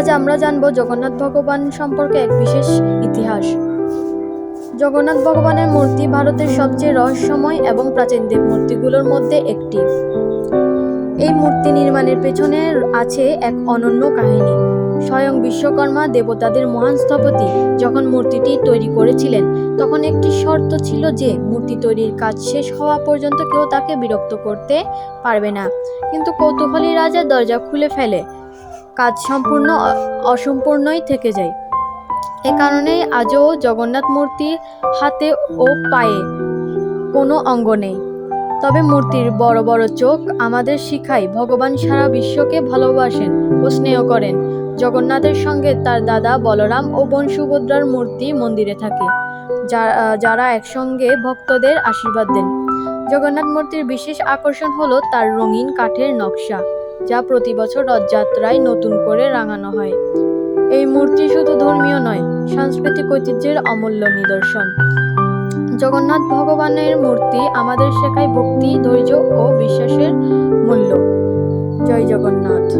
আজ আমরা জানব জগন্নাথ ভগবান সম্পর্কে এক বিশেষ ইতিহাস। জগন্নাথ ভগবানের মূর্তি ভারতের সবচেয়ে রহস্যময় এবং প্রাচীন দেব মূর্তিগুলোর মধ্যে একটি। এই মূর্তি নির্মাণের পেছনে আছে এক অনন্য কাহিনী। স্বয়ং বিশ্বকর্মা দেবতাদের মহান স্থপতি যখন মূর্তিটি তৈরি করেছিলেন, তখন একটি শর্ত ছিল যে মূর্তি তৈরির কাজ শেষ হওয়া পর্যন্ত কেউ তাকে বিরক্ত করতে পারবে না। কিন্তু কৌতূহলী রাজা দরজা খুলে ফেলে। কাজ সম্পূর্ণ, অসম্পূর্ণই থেকে যায়। এ কারণেই আজও জগন্নাথ মূর্তি হাতে ও পায়ে কোনো অঙ্গ নেই। তবে মূর্তির বড় বড় চোখ আমাদের শিখায় ভগবান সারা বিশ্বকে ভালোবাসেন ও স্নেহ করেন। জগন্নাথের সঙ্গে তার দাদা বলরাম ও বোন সুভদ্রার মূর্তি মন্দিরে থাকে যারা একসঙ্গে ভক্তদের আশীর্বাদ দেন। জগন্নাথ মূর্তির বিশেষ আকর্ষণ হলো তার রঙিন কাঠের নকশা। যা প্রতি বছর রথযাত্রায় নতুন করে রাঙানো হয়। এই মূর্তি শুধু ধর্মীয় নয়, সাংস্কৃতিক ঐতিহ্যের অমূল্য নিদর্শন। জগন্নাথ ভগবানের মূর্তি আমাদের শেখায় ভক্তি, ধৈর্য ও বিশ্বাসের মূল্য। জয় জগন্নাথ।